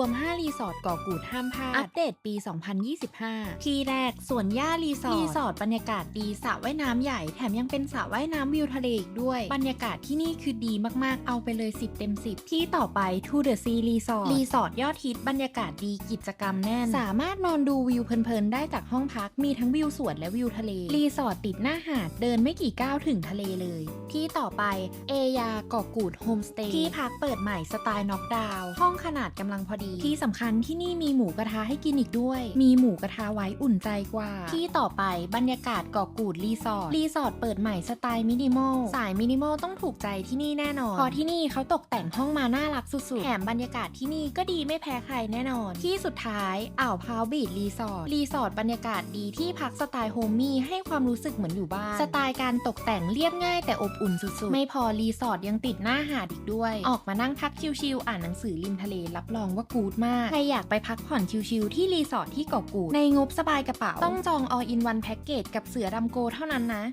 วม5 รีสอร์ทก่อกูดห้ามพลาด อัปเดตปี 2025 ที่แรกสวนหญ้ารีสอร์ท รีสอร์ทบรรยากาศดีสระว่ายน้ำใหญ่ แถมยังเป็นสระว่ายน้ำวิวทะเลอีกด้วย บรรยากาศที่นี่คือดีมากๆ เอาไปเลย 10 เต็ม 10 ที่ต่อไป To the Sea Resort รีสอร์ทยอดฮิตบรรยากาศดีกิจกรรมแน่น สามารถนอนดูวิวเพลินๆ ได้จากห้องพัก มีทั้งวิวสวนและวิวทะเล รีสอร์ทติดหน้าหาด เดินไม่กี่ก้าวถึงทะเลเลย ที่ต่อไป เอยาเกาะกูดโฮมสเตย์ ที่พักเปิดใหม่สไตล์น็อกดาวน์ ห้องขนาดกำลังพอดี ที่สำคัญที่นี่มีหมูกระทะให้กินอีกด้วย มีหมูกระทะไว้อุ่นใจกว่า ที่ต่อไปบรรยากาศเกาะกูดรีสอร์ทรีสอร์ทเปิดใหม่สไตล์มินิมอลสายมินิมอลต้องถูกใจที่นี่แน่นอนพราะที่นี่เขาตกแต่งห้องมาน่ารักสุดๆแถมบรรยากาศที่นี่ก็ดีไม่แพ้ใครแน่นอน ที่สุดท้ายอ่าวพาวบีดรีสอร์ทรีสอร์ทบรรยากาศดีที่พักสไตล์โฮมมี่ให้ความรู้สึกเหมือนอยู่บ้านสไตล์การตกแต่งเรียบง่ายแต่อบอุ่นสุดๆ ไม่พอรีสอร์ทยังติดหน้าหาดอีกด้วย ออกมานั่งพักชิลๆอ่านหนังสือริมทะเลรับรองว่ากูดมากใครอยากไปพักผ่อนชิลๆที่รีสอร์ทที่เกาะกูดในงบสบายกระเป๋า ต้องจอง all in one package กับเสือดำโกเท่านั้นนะ